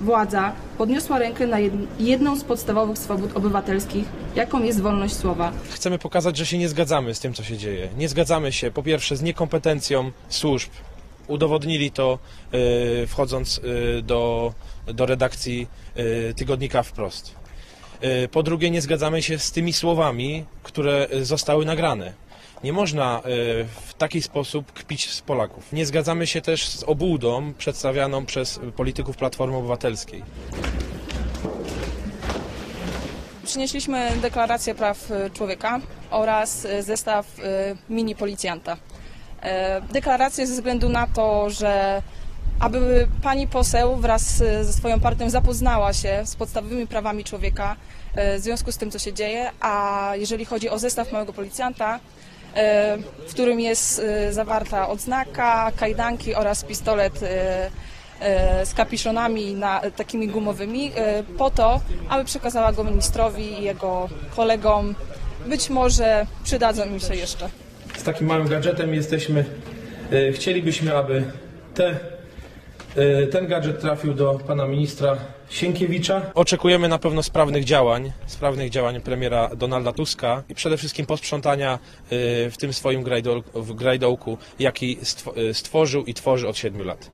władza podniosła rękę na jed- jedną z podstawowych swobód obywatelskich, jaką jest wolność słowa. Chcemy pokazać, że się nie zgadzamy z tym, co się dzieje. Nie zgadzamy się po pierwsze z niekompetencją służb. Udowodnili to y, wchodząc y, do, do redakcji y, tygodnika wprost. Y, po drugie, nie zgadzamy się z tymi słowami, które y, zostały nagrane. Nie można y, w taki sposób kpić z Polaków. Nie zgadzamy się też z obłudą przedstawianą przez polityków Platformy Obywatelskiej. Przynieśliśmy deklarację praw y, człowieka oraz y, zestaw mini policjanta. E, Deklarację ze względu na to, że aby pani poseł wraz ze swoją partią zapoznała się z podstawowymi prawami człowieka e, w związku z tym, co się dzieje, a jeżeli chodzi o zestaw małego policjanta, e, w którym jest y, zawarta odznaka, kajdanki oraz pistolet e, z kapiszonami na, takimi gumowymi e, po to, aby przekazała go ministrowi i jego kolegom. Być może przydadzą im się jeszcze. z takim małym gadżetem jesteśmy. e, Chcielibyśmy, aby te, e, ten gadżet trafił do pana ministra Sienkiewicza. Oczekujemy na pewno sprawnych działań, sprawnych działań premiera Donalda Tuska i przede wszystkim posprzątania e, w tym swoim grajdołku, jaki e, stworzył i tworzy od siedmiu lat.